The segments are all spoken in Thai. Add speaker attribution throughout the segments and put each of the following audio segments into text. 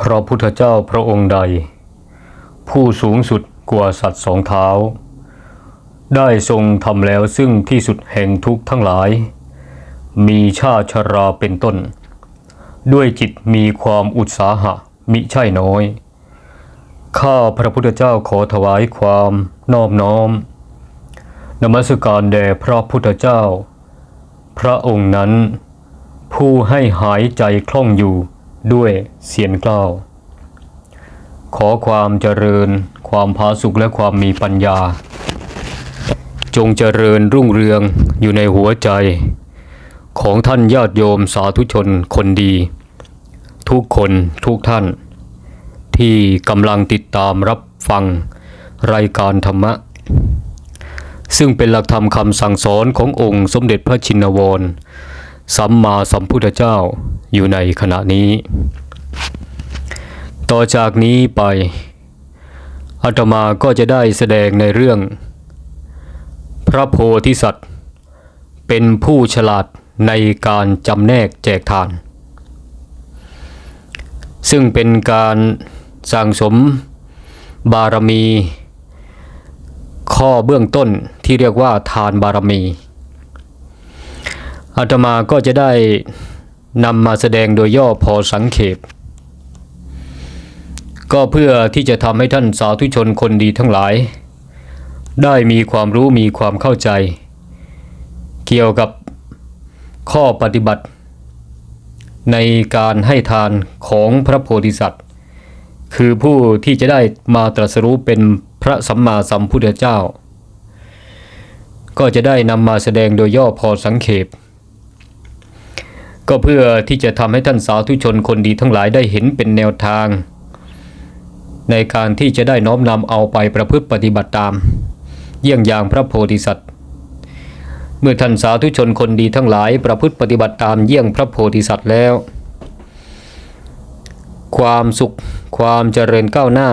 Speaker 1: พระพุทธเจ้าพระองค์ใด ผู้สูงสุดกว่าสัตว์สองเท้า ได้ทรงทำแล้วซึ่งที่สุดแห่งทุกข์ทั้งหลาย มีชาชราเป็นต้น ด้วยจิตมีความอุตสาหะมิใช่น้อย ข้าพระพุทธเจ้าขอถวายความนอบน้อม นมัสการแด่พระพุทธเจ้า พระองค์นั้น ผู้ให้หายใจคล่องอยู่ ด้วยเสียงกล้าว ขอความเจริญ ความผาสุกและความมีปัญญา จงเจริญรุ่งเรืองอยู่ในหัวใจ ของท่านญาติโยมสาธุชนคนดี ทุกคนทุกท่าน ที่กำลังติดตามรับฟังรายการธรรมะ ซึ่งเป็นหลักธรรมคำสั่งสอนขององค์สมเด็จพระชินวร สัมมาสัมพุทธเจ้าอยู่ในขณะนี้ ต่อจากนี้ไปอาตมาก็จะได้แสดงในเรื่อง พระโพธิสัตว์ เป็นผู้ฉลาดในการจำแนกแจกทาน ซึ่งเป็นการสั่งสมบารมี ข้อเบื้องต้นที่เรียกว่าทานบารมี อาตมาก็จะได้นำมาแสดงโดยย่อพอสังเขปก็เพื่อที่จะทำให้ท่านสาธุชนคนดีทั้งหลาย ได้มีความรู้มีความเข้าใจ เกี่ยวกับข้อปฏิบัติ ในการให้ทานของพระโพธิสัตว์ คือผู้ที่จะได้มาตรัสรู้เป็นพระสัมมาสัมพุทธเจ้า ก็จะได้นำมาแสดงโดยย่อพอสังเขป ก็เพื่อที่จะทำให้ท่านสาธุชนคนดีทั้งหลายได้เห็นเป็นแนวทาง ในการที่จะได้น้อมนำเอาไปประพฤติปฏิบัติตาม เยี่ยงอย่างพระโพธิสัตว์ เมื่อท่านสาธุชนคนดีทั้งหลายประพฤติปฏิบัติตามเยี่ยงพระโพธิสัตว์แล้ว ความสุข ความเจริญก้าวหน้า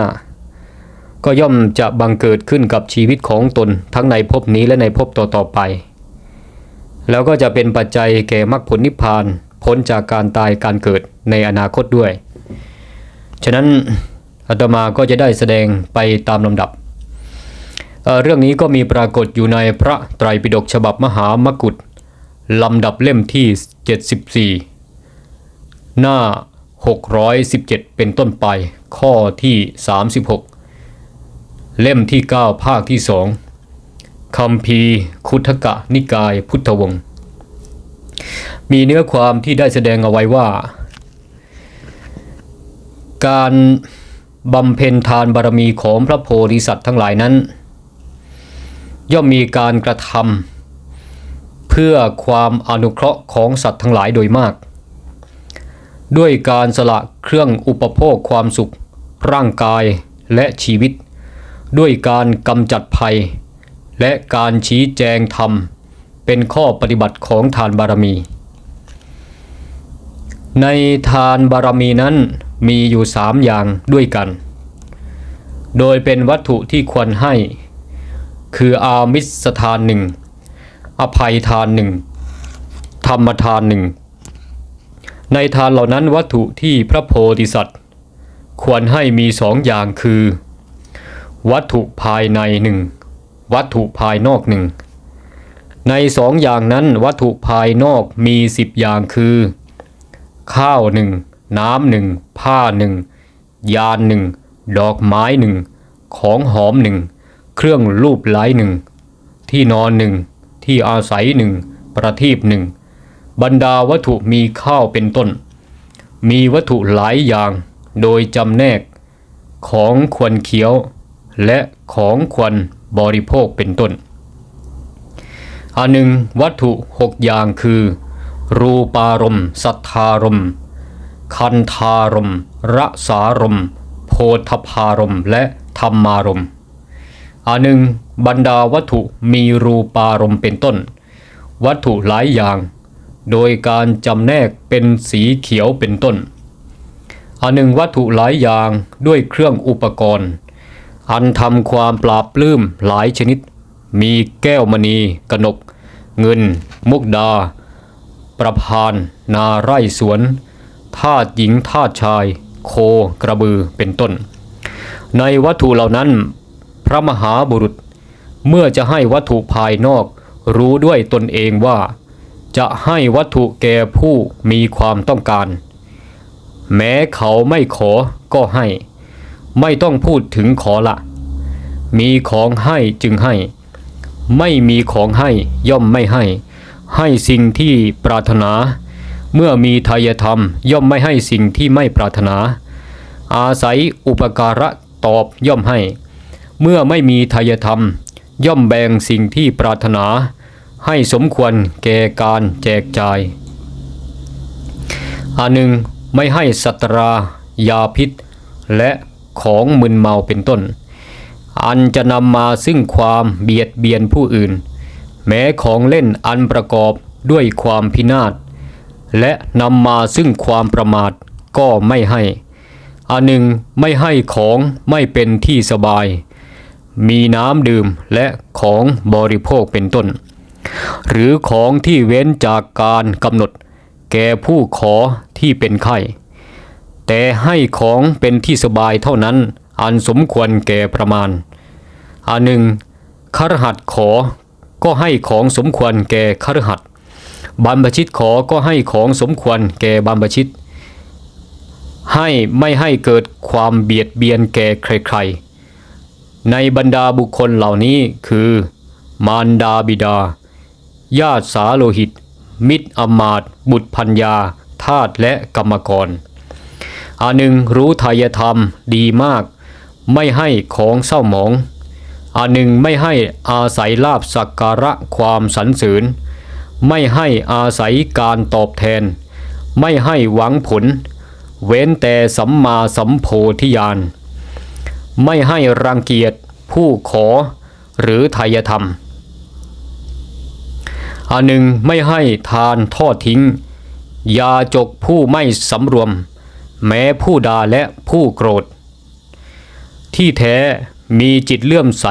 Speaker 1: ก็ย่อมจะบังเกิดขึ้นกับชีวิตของตนทั้งในภพนี้และในภพต่อๆไป แล้วก็จะเป็นปัจจัยแก่มรรคผลนิพพาน พ้นจากการตายการเกิดในอนาคตด้วย ฉะนั้นอาตมาก็จะได้แสดงไปตามลำดับเเรื่องนี้ก็มีปรากฏอยู่ในพระไตรปิฎกฉบับมหามกุฏลำดับเล่มที่ 74 หน้า 617 เป็นต้นไป ข้อที่ 36 เล่มที่ 9 ภาคที่2คำพีคุทกะนิกายพุทธวงศ์ มีเนื้อความที่ได้แสดงเอาไว้ว่า การบำเพ็ญทานบารมีของพระโพธิสัตว์ทั้งหลายนั้น ย่อมมีการกระทำเพื่อความอนุเคราะห์ของสัตว์ทั้งหลายโดยมาก ด้วยการสละเครื่องอุปโภคความสุข ร่างกายและชีวิต ด้วยการกำจัดภัย และการชี้แจงธรรมเป็นข้อปฏิบัติของทานบารมี ในทานบารมีนั้นมีอยู่สามอย่างด้วยกัน โดยเป็นวัตถุที่ควรให้ คืออามิสทานหนึ่ง อภัยทานหนึ่ง ธรรมทานหนึ่ง ในทานเหล่านั้นวัตถุที่พระโพธิสัตว์ ควรให้มีสองอย่างคือ วัตถุภายในหนึ่ง วัตถุภายนอกหนึ่ง ในสองอย่างนั้นวัตถุภายนอกมีสิบอย่างคือ ข้าวหนึ่งน้ำหนึ่งผ้าหนึ่งยานหนึ่งดอกไม้หนึ่งของหอมหนึ่งเครื่องรูปไล้หนึ่งที่นอนหนึ่งที่อาศัยหนึ่งประทีปหนึ่งบรรดาวัตถุมีข้าวเป็นต้น มีวัตถุหลายอย่างโดยจำแนก ของควรเคี้ยว และของควรบริโภคเป็นต้นอันหนึ่งวัตถุหกอย่างคือ รูปารมณ์สัทธารมณ์คันธารมณ์รสารมณ์โพธพารมณ์และธรรมารมณ์อันหนึ่งบรรดาวัตถุมีรูปารมณ์เป็นต้น วัตถุหลายอย่าง โดยการจำแนกเป็นสีเขียวเป็นต้นอันหนึ่งวัตถุหลายอย่างด้วยเครื่องอุปกรณ์ อันทำความปราบปลื้มหลายชนิด มีแก้วมณี กนก เงิน มุกดา ประพาน นาไร่สวนทาสหญิงทาสชาย โคกระบือเป็นต้น ในวัตถุเหล่านั้น พระมหาบุรุษ เมื่อจะให้วัตถุภายนอก รู้ด้วยตนเองว่า จะให้วัตถุแก่ผู้มีความต้องการ แม้เขาไม่ขอก็ให้ ไม่ต้องพูดถึงขอละ มีของให้จึงให้ ไม่มีของให้ย่อมไม่ให้ ให้สิ่งที่ปรารถนา เมื่อมีทายธรรม ย่อมไม่ให้สิ่งที่ไม่ปรารถนา อาศัยอุปการะตอบย่อมให้ เมื่อไม่มีทายธรรม ย่อมแบ่งสิ่งที่ปรารถนา ให้สมควรแก่การแจกจ่ายอันหนึ่งไม่ให้สัตรายาพิษ และของมึนเมาเป็นต้น อันจะนำมาซึ่งความเบียดเบียนผู้อื่น แม้ของเล่นอันประกอบด้วยความพินาศ และนำมาซึ่งความประมาทก็ไม่ให้ อันหนึ่งไม่ให้ของไม่เป็นที่สบาย มีน้ำดื่มและของบริโภคเป็นต้น หรือของที่เว้นจากการกำหนด แก่ผู้ขอที่เป็นไข้แต่ให้ของเป็นที่สบายเท่านั้น อันสมควรแก่ประมาณ อันหนึ่งครหัสขอ ก็ให้ของสมควรแก่ครหัสบรรพชิตขอก็ให้ของสมควรแก่บรรพชิต ให้ไม่ให้เกิดความเบียดเบียนแก่ใครๆ ในบรรดาบุคคลเหล่านี้คือ มารดาบิดา ญาติสาโลหิต มิตรอมาตย์บุตรพัญญาทาสและกรรมกรอันหนึ่งรู้ทายธรรมดีมาก ไม่ให้ของเศร้าหมอง อันหนึ่งไม่ให้อาศัยลาบสักการะความสรรเสริญไม่ให้อาศัยการตอบแทน ไม่ให้หวังผล เว้นแต่สัมมาสัมโพธิญาณไม่ให้รังเกียจผู้ขอหรือทายธรรม อันหนึ่งไม่ให้ทานทอดทิ้ง ยาจกผู้ไม่สำรวม แม้ผู้ด่าและผู้โกรธ ที่แท้ มีจิตเลื่อมใส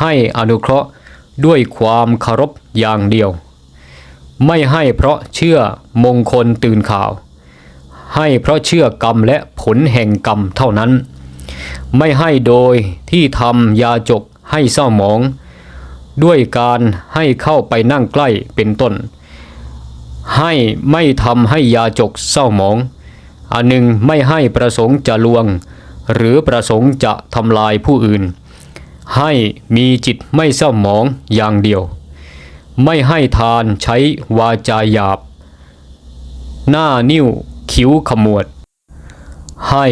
Speaker 1: ให้อนุเคราะห์ด้วยความเคารพอย่างเดียว ไม่ให้เพราะเชื่อมงคลตื่นข่าว ให้เพราะเชื่อกรรมและผลแห่งกรรมเท่านั้น ไม่ให้โดยที่ทำยาจกให้เศร้าหมอง ด้วยการให้เข้าไปนั่งใกล้เป็นต้น ให้ไม่ทำให้ยาจกเศร้าหมอง อันหนึ่งไม่ให้ประสงค์จะลวง หรือประสงค์จะทำลายผู้อื่น ให้มีจิตไม่เศร้าหมองอย่างเดียว ไม่ให้ทานใช้วาจาหยาบ หน้านิ้วคิ้วขมวด ให้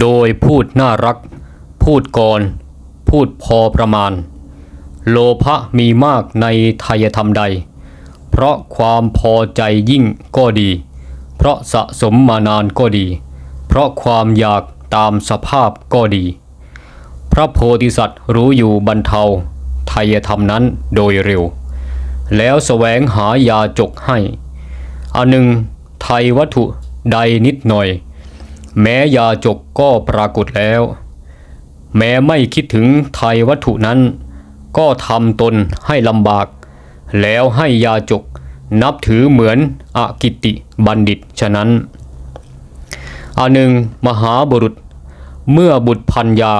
Speaker 1: โดยพูดน่ารัก พูดก่อน พูดพอประมาณ โลภะมีมากในไทยธรรมใด เพราะความพอใจยิ่งก็ดี เพราะสะสมมานานก็ดี เพราะความอยาก ตามสภาพก็ดี พระโพธิสัตว์รู้อยู่บรรเทาไทยธรรมนั้นโดยเร็ว แล้วแสวงหายาจกให้อันหนึ่งไทยวัตถุใดนิดหน่อย แม้ยาจกก็ปรากฏแล้ว แม้ไม่คิดถึงไทยวัตถุนั้น ก็ทำตนให้ลำบาก แล้วให้ยาจกนับถือเหมือนอกิติบัณฑิตฉะนั้นอันหนึ่งมหาบุรุษ เมื่อบุตรพัญญา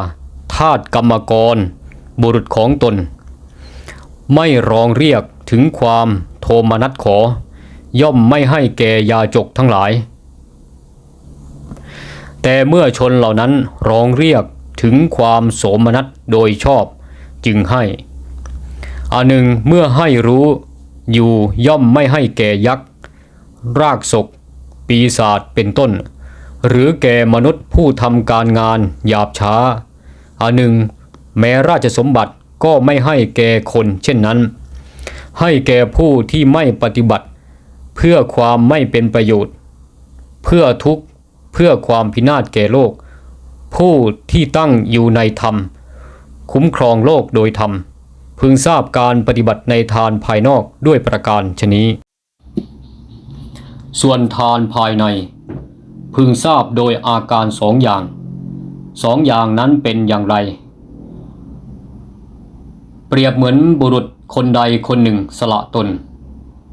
Speaker 1: ทาตกรรมกร บุรุษของตน ไม่ร้องเรียกถึงความโทมนัสขอ ย่อมไม่ให้แก่ยาจกทั้งหลาย แต่เมื่อชนเหล่านั้นร้องเรียกถึงความโสมนัสโดยชอบจึงให้อันหนึ่งเมื่อให้รู้อยู่ย่อมไม่ให้แก่ยักษ์ รากศก ปีศาจเป็นต้น หรือแก่มนุษย์ผู้ทำการงานหยาบช้า อันหนึ่ง แม้ราชสมบัติก็ไม่ให้แก่คนเช่นนั้น ให้แก่ผู้ที่ไม่ปฏิบัติ เพื่อความไม่เป็นประโยชน์ เพื่อทุกข์เพื่อความพินาศแก่โลก ผู้ที่ตั้งอยู่ในธรรม คุ้มครองโลกโดยธรรม พึงทราบการปฏิบัติในทานภายนอกด้วยประการชนี้ ส่วนทานภายใน พึงทราบโดยอาการสองอย่าง สองอย่างนั้นเป็นอย่างไร เปรียบเหมือนบุรุษคนใดคนหนึ่งสละตน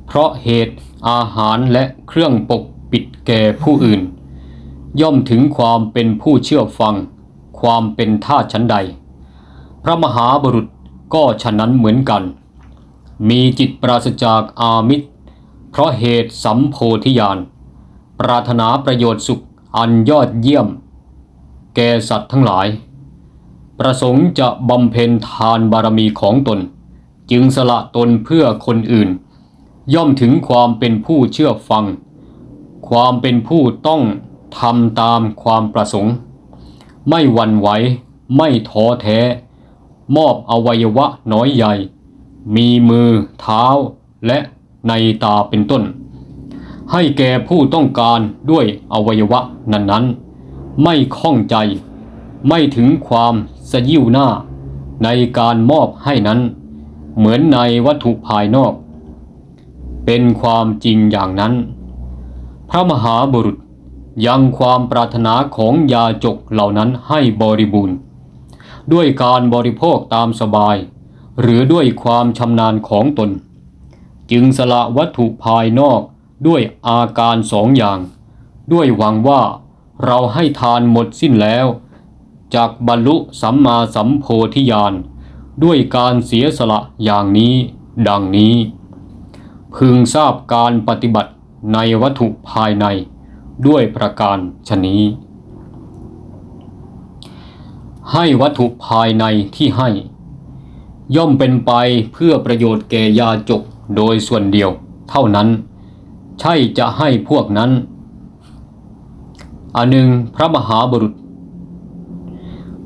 Speaker 1: เพราะเหตุอาหารและเครื่องปกปิดแก่ผู้อื่น ย่อมถึงความเป็นผู้เชื่อฟัง ความเป็นท่าชั้นใด พระมหาบุรุษก็ฉะนั้นเหมือนกัน มีจิตปราศจากอามิตร เพราะเหตุสัมโพธิญาณ ปรารถนาประโยชน์สุขอันยอดเยี่ยม แก่สัตว์ทั้งหลาย ประสงค์จะบำเพ็ญทานบารมีของตน จึงสละตนเพื่อคนอื่น ย่อมถึงความเป็นผู้เชื่อฟัง ความเป็นผู้ต้องทำตามความประสงค์ ไม่หวั่นไหวไม่ท้อแท้ มอบอวัยวะน้อยใหญ่ มีมือเท้าและในตาเป็นต้น ให้แก่ผู้ต้องการด้วยอวัยวะนั้นๆ ไม่ข้องใจ ไม่ถึงความสยิวหน้า ในการมอบให้นั้น เหมือนในวัตถุภายนอก เป็นความจริงอย่างนั้น พระมหาบุรุษยังความปรารถนาของยาจกเหล่านั้นให้บริบูรณ์ ด้วยการบริโภคตามสบาย หรือด้วยความชำนาญของตน จึงสละวัตถุภายนอก ด้วยอาการสองอย่าง ด้วยหวังว่าเราให้ทานหมดสิ้นแล้ว จากบรรลุสัมมาสัมโพธิญาณด้วยการเสียสละอย่างนี้ ดังนี้ พึงทราบการปฏิบัติในวัตถุภายในด้วยประการชนี้ ให้วัตถุภายในที่ให้ ย่อมเป็นไปเพื่อประโยชน์แก่ยาจกโดยส่วนเดียวเท่านั้น ใช่จะให้พวกนั้น อันหนึ่งพระมหาบุรุษ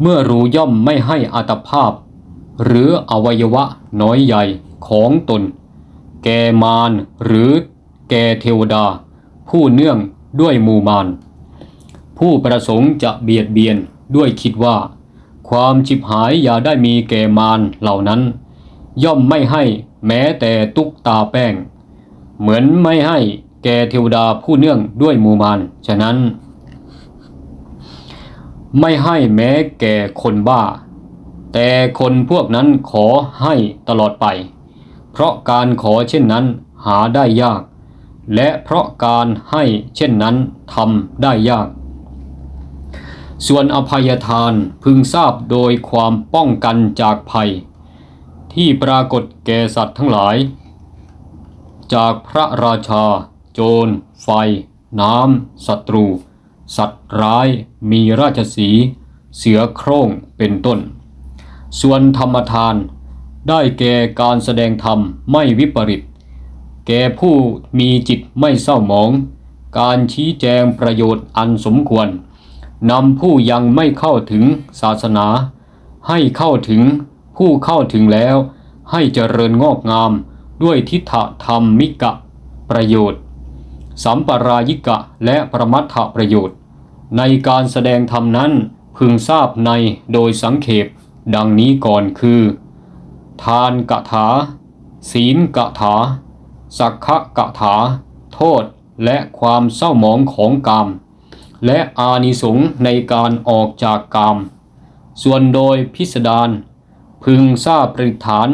Speaker 1: เมื่อรู้ย่อมไม่ให้อัตภาพ หรืออวัยวะน้อยใหญ่ของตน แกมารหรือแกเทวดา ผู้เนื่องด้วยมูมารผู้ประสงค์จะเบียดเบียนด้วยคิดว่า ความฉิบหายอย่าได้มีแก่มารเหล่านั้น ย่อมไม่ให้แม้แต่ตุกตาแป้ง เหมือนไม่ให้แก่เทวดาผู้เนื่องด้วยมูมารฉะนั้น ไม่ให้แม้แก่คนบ้า แต่คนพวกนั้นขอให้ตลอดไป เพราะการขอเช่นนั้นหาได้ยาก และเพราะการให้เช่นนั้นทำได้ยาก ส่วนอภัยทานพึงทราบโดยความป้องกันจากภัย ที่ปรากฏแก่สัตว์ทั้งหลาย จากพระราชา โจร ไฟ น้ำศัตรู สัตว์ร้ายมีราชสี เสือโคร่งเป็นต้น ส่วนธรรมทาน ได้แก่การแสดงธรรมไม่วิปริต แก่ผู้มีจิตไม่เศร้าหมอง การชี้แจงประโยชน์อันสมควรนำผู้ยังไม่เข้าถึงศาสนา ให้เข้าถึงผู้เข้าถึงแล้ว ให้เจริญงอกงาม ด้วยทิฏฐธรรมิกะประโยชน์ สัมปรายิกะและประมัตถประโยชน์ ในการแสดงธรรมนั้นพึงทราบในโดยสังเขปดังนี้ก่อนคือ ทานกถา ศีลกถา สักขะกถา โทษและความเศร้าหมองของกามและอานิสงส์ในการออกจากกามส่วนโดยพิสดารพึงทราบปริฐาน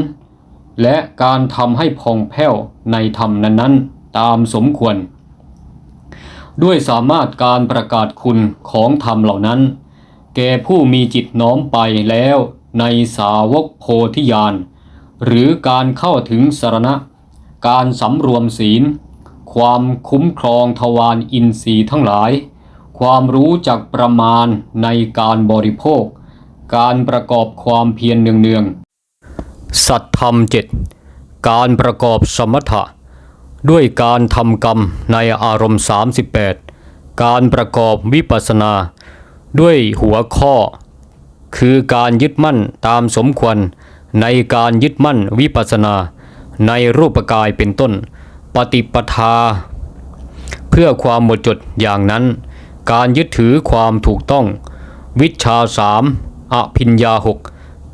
Speaker 1: และการทำให้พองแผ้วในธรรมนั้นๆ ตามสมควร ด้วยสามารถการประกาศคุณของธรรมเหล่านั้น แก่ผู้มีจิตน้อมไปแล้วในสาวกโพธิญาณ หรือการเข้าถึงสรณะ การสำรวมศีล ความคุ้มครองทวารอินทรีย์ทั้งหลาย ความรู้จักประมาณในการบริโภค การประกอบความเพียรเนือง สัตธรรมเจ็ดการประกอบสมถะ ด้วยการทำกรรมในอารมณ์ 38 การประกอบวิปัสนา ด้วยหัวข้อ คือการยึดมั่นตามสมควร ในการยึดมั่นวิปัสสนา ในรูปกายเป็นต้น ปฏิปทา เพื่อความหมดจดอย่างนั้น การยึดถือความถูกต้อง วิชาสามอภิญญาหก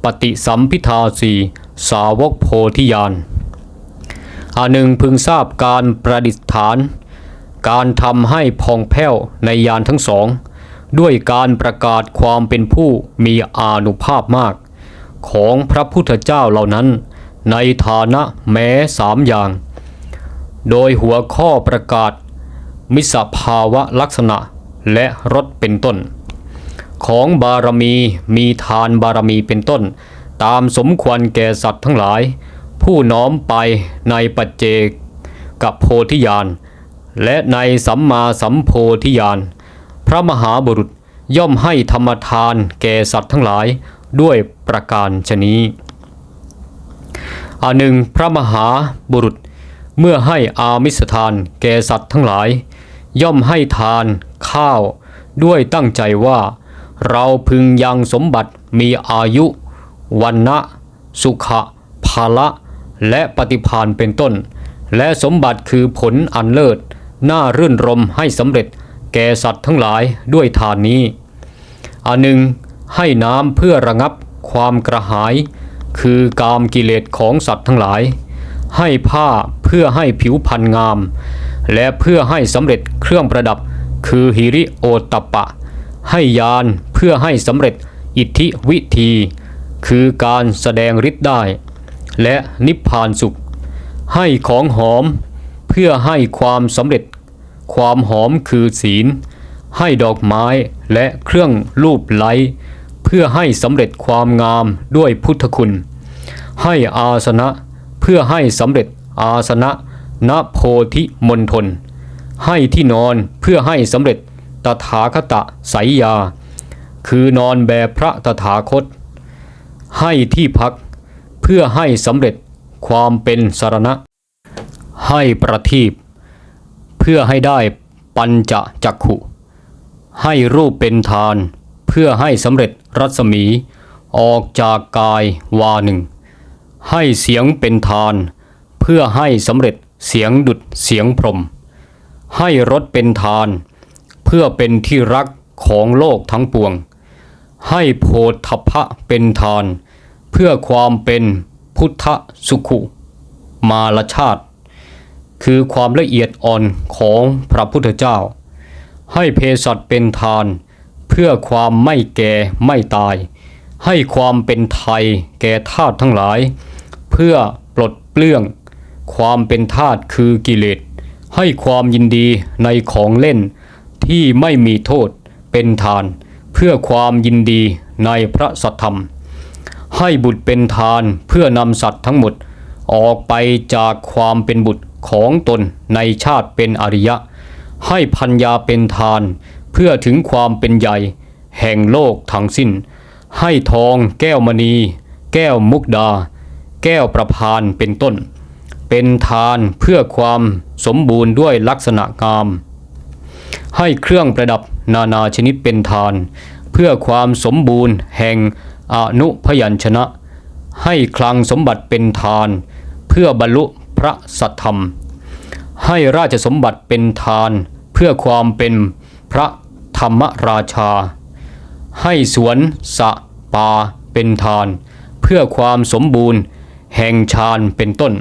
Speaker 1: ปฏิสัมพิทาสี่ สาวกโพธิญาณอันหนึ่งพึงทราบการประดิษฐาน การทำให้พองแผ้วในยานทั้งสอง ด้วยการประกาศความเป็นผู้มีอานุภาพมาก ของพระพุทธเจ้าเหล่านั้น ในฐานะแม้สามอย่าง โดยหัวข้อประกาศ มิสภาวะลักษณะและรสเป็นต้น ของบารมีมีทานบารมีเป็นต้น ตามสมควรแก่สัตว์ทั้งหลาย ผู้น้อมไปในปัจเจกกับโพธิญาณ และในสัมมาสัมโพธิญาณ พระมหาบุรุษย่อมให้ธรรมทานแก่สัตว์ทั้งหลายด้วยประการชนี้อันหนึ่งพระมหาบุรุษเมื่อให้อามิสทานแก่สัตว์ทั้งหลาย ย่อมให้ทานข้าว ด้วยตั้งใจว่า เราพึงยังสมบัติมีอายุ วันนะสุขะภาละ และปฏิพานเป็นต้น และสมบัติคือผลอันเลิศน่ารื่นรมให้สำเร็จ แก่สัตว์ทั้งหลายด้วยทานนี้ อันหนึ่งให้น้ำเพื่อระงับความกระหาย คือกามกิเลสของสัตว์ทั้งหลาย ให้ผ้าเพื่อให้ผิวพรรณงาม และเพื่อให้สำเร็จเครื่องประดับ คือหิริโอตตปปะ ให้ยานเพื่อให้สำเร็จอิทธิวิธี คือการแสดงฤทธิ์ได้ และนิพพานสุข ให้ของหอมเพื่อให้ความสำเร็จ ความหอมคือศีล ให้ดอกไม้และเครื่องรูปไล้เพื่อให้สำเร็จความงามด้วยพุทธคุณ ให้อาสนะเพื่อให้สำเร็จอาสนะณโพธิมณฑลให้ที่นอนเพื่อให้สำเร็จตถาคตไสยยา คือนอนแบบพระตถาคต ให้ที่พัก เพื่อให้สำเร็จความเป็นสารณะ ให้ประทีปเพื่อให้ได้ปัญจจักขุ ให้รูปเป็นทาน เพื่อให้สำเร็จรัศมี ออกจากกายวาหนึ่ง ให้เสียงเป็นทาน เพื่อให้สำเร็จเสียงดุดเสียงพรม ให้รสเป็นทาน เพื่อเป็นที่รักของโลกทั้งปวง ให้โพธพะเป็นทาน เพื่อความเป็นพุทธสุขุ มาลชาติ คือความละเอียดอ่อนของพระพุทธเจ้า ให้เภสัชเป็นทาน เพื่อความไม่แก่ไม่ตาย ให้ความเป็นไทยแก่ทาสทั้งหลาย เพื่อปลดเปลื้อง ความเป็นทาสคือกิเลสให้ความยินดีในของเล่นที่ไม่มีโทษเป็นทาน เพื่อความยินดีในพระสัทธรรม ให้บุตรเป็นทานเพื่อนำสัตว์ทั้งหมด ออกไปจากความเป็นบุตรของตนในชาติเป็นอริยะ ให้พัญญาเป็นทาน เพื่อถึงความเป็นใหญ่ แห่งโลกทั้งสิ้น ให้ทองแก้วมณี แก้วมุกดา แก้วประพานเป็นต้น เป็นทานเพื่อความสมบูรณ์ด้วยลักษณะงาม ให้เครื่องประดับนานาชนิดเป็นทาน เพื่อความสมบูรณ์แห่ง อนุพยัญชนะ ให้คลังสมบัติเป็นทาน เพื่อบรรลุพระสัทธรรม ให้ราชสมบัติเป็นทาน เพื่อความเป็นพระธรรมราชา ให้สวนสะปาเป็นทาน เพื่อความสมบูรณ์ แห่งฌานเป็นต้น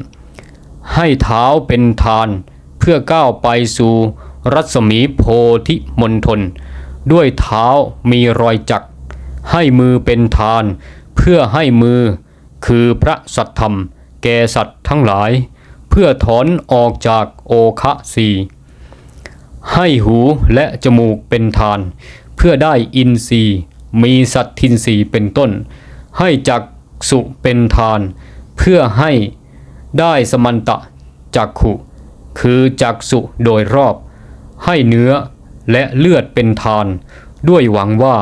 Speaker 1: ให้เท้าเป็นทาน เพื่อก้าวไปสู่รัศมีโพธิมณฑลด้วยเท้ามีรอยจัก ให้มือเป็นทาน เพื่อให้มือ คือพระสัทธรรม แก่สัตว์ทั้งหลาย เพื่อถอนออกจากโอคะสีให้หูและจมูกเป็นทาน เพื่อได้อินทรีย์มีสัตทินรีเป็นต้น ให้จักสุเป็นทาน เพื่อให้ได้สมันตะจักขุ คือจักสุโดยรอบ ให้เนื้อและเลือดเป็นทาน ด้วยหวังว่า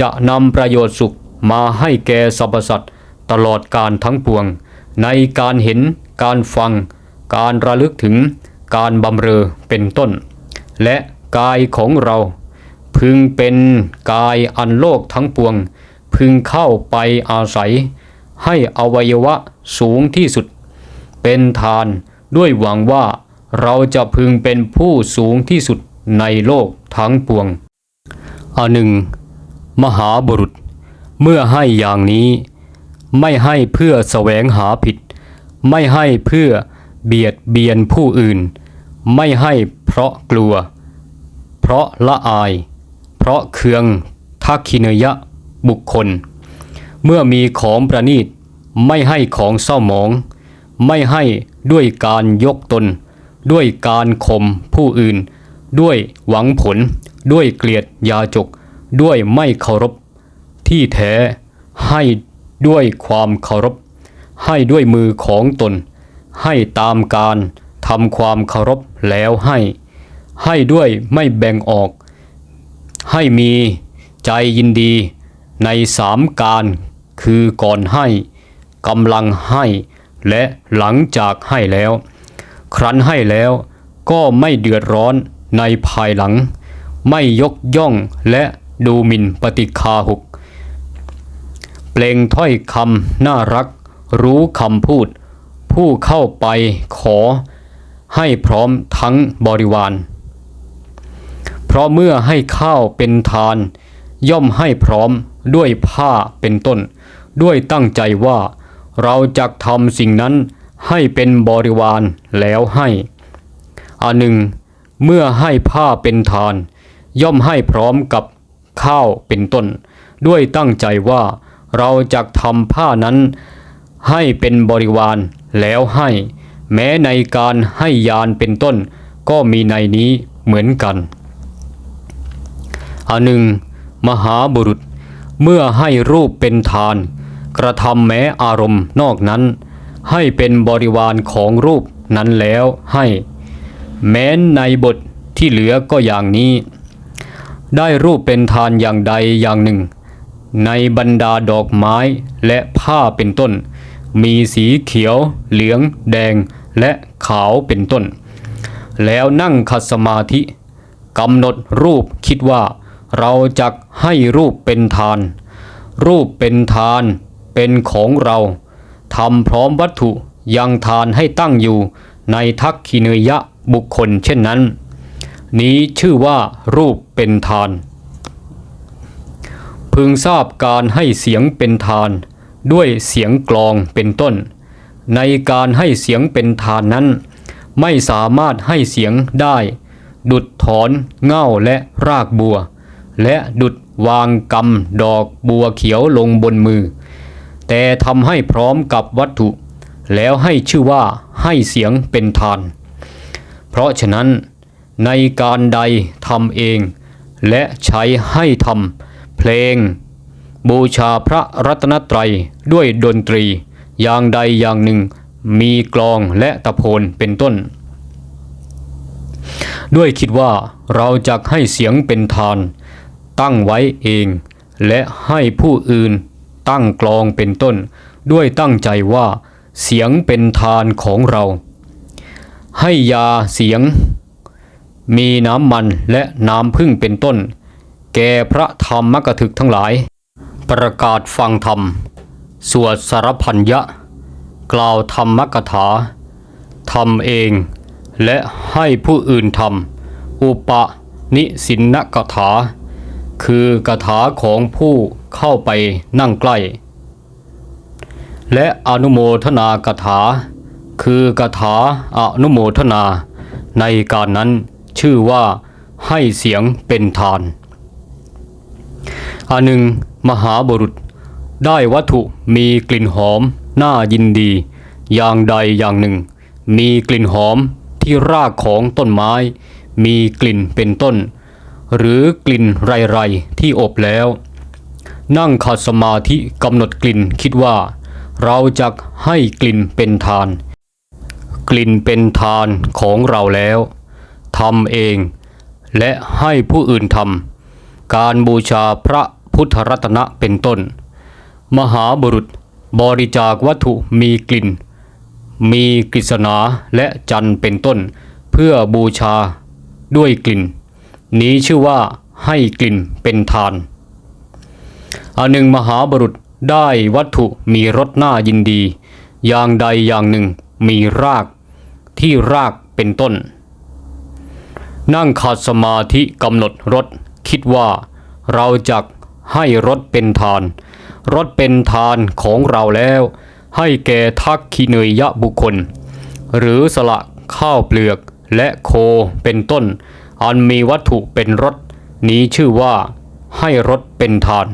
Speaker 1: จะนำประโยชน์สุขมาให้แก่สรรพสัตว์ตลอดการทั้งปวง ในการเห็น การฟัง การระลึกถึง การบำเรอเป็นต้น และกายของเรา พึงเป็นกายอันโลกทั้งปวง พึงเข้าไปอาศัย ให้อวัยวะสูงที่สุด เป็นทานด้วยหวังว่าเราจะพึงเป็นผู้สูงที่สุดในโลกทั้งปวงอันหนึ่ง มหาบุรุษ เมื่อให้อย่างนี้ ไม่ให้เพื่อแสวงหาผิด ไม่ให้เพื่อเบียดเบียนผู้อื่น ไม่ให้เพราะกลัว เพราะละอาย เพราะเคืองทักขิเนยะบุคคล เมื่อมีของประนีตไม่ให้ของเศร้าหมอง ไม่ให้ด้วยการยกตน ด้วยการข่มผู้อื่น ด้วยหวังผล ด้วยเกลียดยาจก ด้วยไม่เคารพ ที่แท้ให้ด้วยความเคารพ ให้ด้วยมือของตน ให้ตามการทำความเคารพแล้วให้ ให้ด้วยไม่แบ่งออก ให้มีใจยินดีในสามการคือก่อนให้กำลังให้และหลังจากให้แล้ว ครั้นให้แล้วก็ไม่เดือดร้อนในภายหลัง ไม่ยกย่องและ ดูหมิ่นปฏิคาหุก เปล่งถ้อยคำน่ารัก รู้คำพูด ผู้เข้าไปขอ ให้พร้อมทั้งบริวาร เพราะเมื่อให้ข้าวเป็นทาน ย่อมให้พร้อมด้วยผ้าเป็นต้น ด้วยตั้งใจว่า เราจะทำสิ่งนั้นให้เป็นบริวารแล้วให้อันหนึ่ง เมื่อให้ผ้าเป็นทาน ย่อมให้พร้อมกับ ข้าวเป็นต้น ด้วยตั้งใจว่าเราจะทำผ้านั้น ให้เป็นบริวารแล้วให้ แม้ในการให้ยานเป็นต้น ก็มีในนี้เหมือนกันอันหนึ่ง มหาบุรุษ เมื่อให้รูปเป็นทาน กระทำแม้อารมณ์นอกนั้น ให้เป็นบริวารของรูปนั้นแล้วให้ แม้ในบทที่เหลือก็อย่างนี้ ได้รูปเป็นทานอย่างใดอย่างหนึ่ง ในบรรดาดอกไม้และผ้าเป็นต้น มีสีเขียว เหลือง แดงและขาวเป็นต้น แล้วนั่งคัดสมาธิกำหนดรูปคิดว่า เราจะให้รูปเป็นทาน รูปเป็นทานเป็นของเราทำพร้อมวัตถุยังทานให้ตั้งอยู่ในทักขิเนยะบุคคลเช่นนั้น นี้ชื่อว่ารูปเป็นทาน พึงทราบการให้เสียงเป็นทาน ด้วยเสียงกลองเป็นต้น ในการให้เสียงเป็นทานนั้น ไม่สามารถให้เสียงได้ ดุดถอนเง่าและรากบัว และดุดวางกำดอกบัวเขียวลงบนมือ แต่ทำให้พร้อมกับวัตถุ แล้วให้ชื่อว่าให้เสียงเป็นทาน เพราะฉะนั้น ในการใดทำเอง และใช้ให้ทำเพลง บูชาพระรัตนตรัยด้วยดนตรี อย่างใดอย่างหนึ่ง มีกลองและตะโพนเป็นต้น ด้วยคิดว่าเราจะให้เสียงเป็นทาน ตั้งไว้เอง และให้ผู้อื่นตั้งกลองเป็นต้น ด้วยตั้งใจว่าเสียงเป็นทานของเรา ให้ยาเสียง มีน้ำมันและน้ำพึ่งเป็นต้น แก่พระธรรมกถึกทั้งหลาย ประกาศฟังธรรม สวดสารพันยะ กล่าวธรรมกถาทำเอง และให้ผู้อื่นทำอุปนิสินนกถา คือกถาของผู้เข้าไปนั่งใกล้ และอนุโมทนากถา คือกถาอนุโมทนาในการนั้น ชื่อว่าให้เสียงเป็นทานอันหนึ่งมหาบุรุษ ได้วัตถุมีกลิ่นหอมน่ายินดี อย่างใดอย่างหนึ่ง มีกลิ่นหอมที่รากของต้นไม้ มีกลิ่นเป็นต้น หรือกลิ่นไรๆที่อบแล้ว นั่งขัดสมาธิกำหนดกลิ่นคิดว่า เราจะให้กลิ่นเป็นทาน กลิ่นเป็นทานของเราแล้ว ทำเอง และให้ผู้อื่นทำการบูชาพระพุทธรัตนะเป็นต้น มหาบุรุษบริจาควัตถุมีกลิ่น มีกฤษณาและจันเป็นต้น เพื่อบูชาด้วยกลิ่น นี้ชื่อว่าให้กลิ่นเป็นทานอันหนึ่งมหาบุรุษได้วัตถุมีรสน่ายินดี อย่างใดอย่างหนึ่งมีรากที่รากเป็นต้น นั่งขัดสมาธิกำหนดรสคิดว่า เราจะให้รสเป็นทานรสเป็นทานของเราแล้ว ให้แก่ทักขิเนยยะบุคคล หรือสละข้าวเปลือกและโคเป็นต้น อันมีวัตถุเป็นรสนี้ชื่อว่า ให้รสเป็นทาน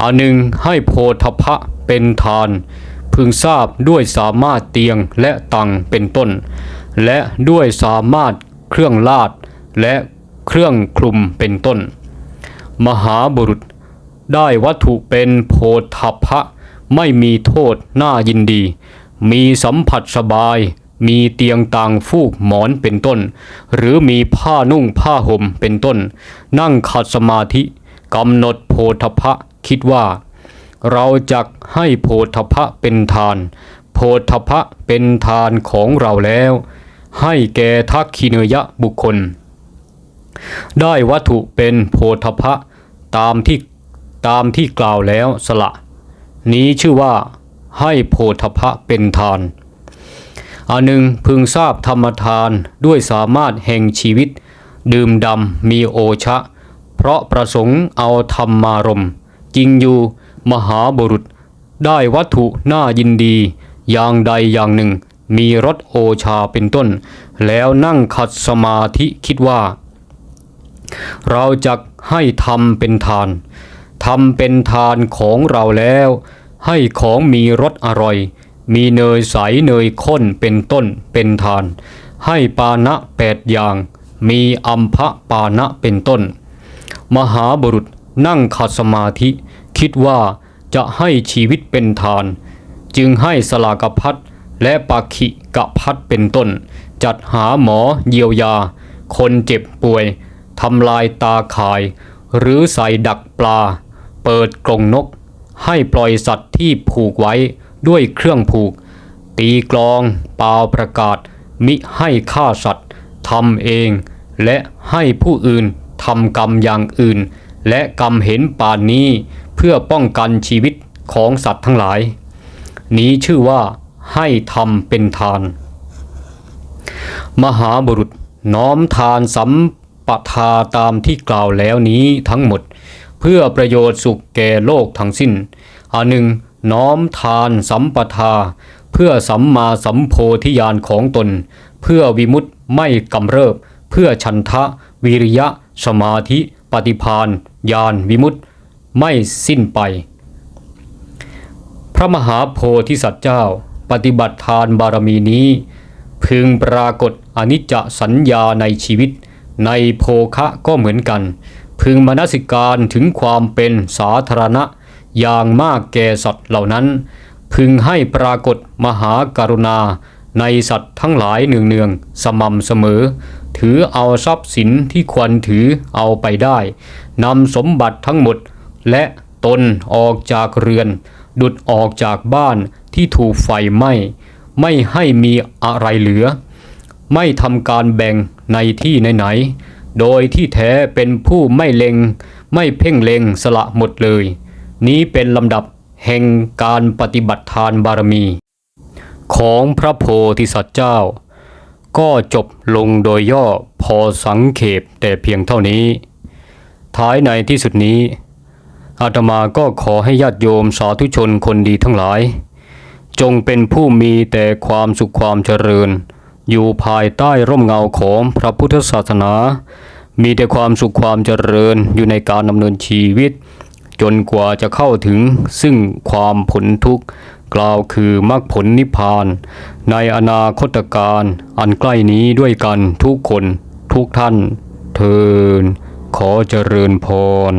Speaker 1: อันหนึ่งให้โพธพะเป็นทาน พึงทราบด้วยสามารถเตียงและตังเป็นต้น และด้วยสามารถ เครื่องลาด และเครื่องคลุมเป็นต้น มหาบุรุษ ได้วัตถุเป็นโพธพะ ไม่มีโทษน่ายินดี มีสัมผัสสบาย มีเตียงต่างฟูกหมอนเป็นต้น หรือมีผ้านุ่งผ้าห่มเป็นต้น นั่งขัดสมาธิกำหนดโพธพะคิดว่า เราจะให้โพธพะเป็นทาน โพธพะเป็นทานของเราแล้ว ให้แก่ทักขิเนยะบุคคล ได้วัตถุเป็นโพธพะตามที่ตามที่กล่าวแล้วสละ นี้ชื่อว่าให้โพธพะเป็นทานอันหนึ่งพึงทราบธรรมทานด้วยสามารถแห่งชีวิต ดื่มดำมีโอชะ เพราะประสงค์เอาธรรมารมจริงอยู่มหาบุรุษ ได้วัตถุน่ายินดี อย่างใดอย่างหนึ่ง มีรสโอชาเป็นต้น แล้วนั่งขัดสมาธิคิดว่า เราจะให้ทำเป็นทานทำเป็นทานของเราแล้ว ให้ของมีรสอร่อย มีเนยใสเนยข้นเป็นต้นเป็นทาน ให้ปานะแปดอย่าง มีอัมพะปานะเป็นต้น มหาบุรุษนั่งขัดสมาธิ คิดว่าจะให้ชีวิตเป็นทาน จึงให้สลากพัด และปาขิกะพัดเป็นต้น จัดหาหมอเยียวยา คนเจ็บป่วยทำลายตาข่าย หรือใส่ดักปลา เปิดกรงนก ให้ปล่อยสัตว์ที่ผูกไว้ด้วยเครื่องผูก ตีกลองเปล่าประกาศ มิให้ฆ่าสัตว์ทำเอง และให้ผู้อื่นทำกรรมอย่างอื่น และกรรมเห็นป่านนี้ เพื่อป้องกันชีวิตของสัตว์ทั้งหลาย นี้ชื่อว่า ให้ทำเป็นทาน มหาบุรุษน้อมทานสัมปทาตามที่กล่าวแล้วนี้ทั้งหมด เพื่อประโยชน์สุขแก่โลกทั้งสิ้นอันหนึ่งน้อมทานสัมปทา เพื่อสัมมาสัมโพธิญาณของตน เพื่อวิมุตติไม่กำเริบ เพื่อชันทะ วิริยะ สมาธิ ปฏิพานญาณวิมุตติไม่สิ้นไป พระมหาโพธิสัตว์เจ้า ปฏิบัติทานบารมีนี้ พึงปรากฏอนิจจสัญญาในชีวิต ในโภคะก็เหมือนกัน พึงมนสิการถึงความเป็นสาธารณะ อย่างมากแก่สัตว์เหล่านั้น พึงให้ปรากฏมหาการุณา ในสัตว์ทั้งหลายเนืองๆสม่ำเสมอ ถือเอาทรัพย์สินที่ควรถือเอาไปได้นำสมบัติทั้งหมดและตนออกจากเรือน ดุดออกจากบ้านที่ถูกไฟไหม้ไม่ให้มีอะไรเหลือ ไม่ทำการแบ่งในที่ไหนๆโดยที่แท้เป็นผู้ไม่เล็ง ไม่เพ่งเล็งสละหมดเลย นี้เป็นลำดับแห่งการปฏิบัติทานบารมี ของพระโพธิสัตว์เจ้า ก็จบลงโดยย่อพอสังเขปแต่เพียงเท่านี้ ท้ายในที่สุดนี้ อาตมาก็ขอให้ญาติโยมสาธุชนคนดีทั้งหลาย จงเป็นผู้มีแต่ความสุขความเจริญ อยู่ภายใต้ร่มเงาของพระพุทธศาสนา มีแต่ความสุขความเจริญอยู่ในการดำเนินชีวิต จนกว่าจะเข้าถึงซึ่งความผลทุกข์กล่าวคือมรรคผลนิพพาน ในอนาคตการอันใกล้นี้ด้วยกันทุกคนทุกท่านเทินขอเจริญพร